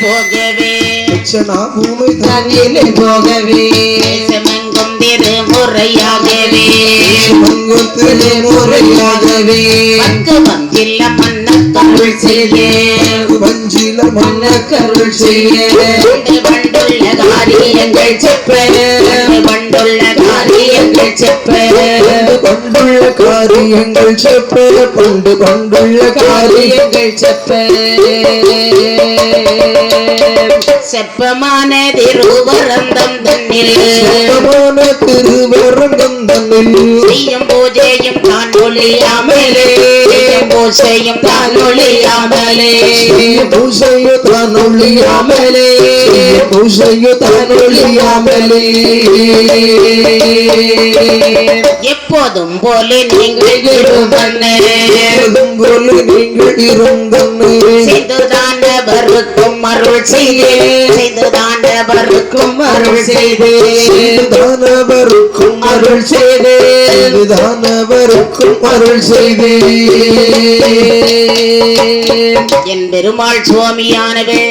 போகவே. பூமி தன்னிலே போகவே. செமங்கும் திருமுறையாகவே. மங்கத்திலே முறையாகவே பங்கு வந்தில்ல மன்னக்கருள் செய்ய. வஞ்சில மன்ன கருள் செய்ய. வண்டுள்ள காரியங்கள் செப்ப. வண்டுள்ள காரியங்கள் செப்ப. காரியங்கள் செப்ப கொண்டு கொண்டுள்ள காரியங்கள் செப்ப. செப்பமான திருவரந்தம் தன்னில் சுத்தமான திருவரங்கம் தன்னில் செய்யும் பூஜையும் தான் ஒளியாமலே செய்யும் பூஜையும் தான் ஒளியாமலே பூசையு தான் ஒழியாமலே பூசையு தான் ஒழியாமலே எப்போதும் போல நீங்கள் இருந்தே போல நீங்கள் இருந்தன்னு செய்துதானவருக்கும் அருள் செய்தே செய்துதானவருக்கும் அருள் செய்தே அருள் செய்தே தானவருக்கும் அருள் செய்தே என் பெருமாள் சுவாமியானவே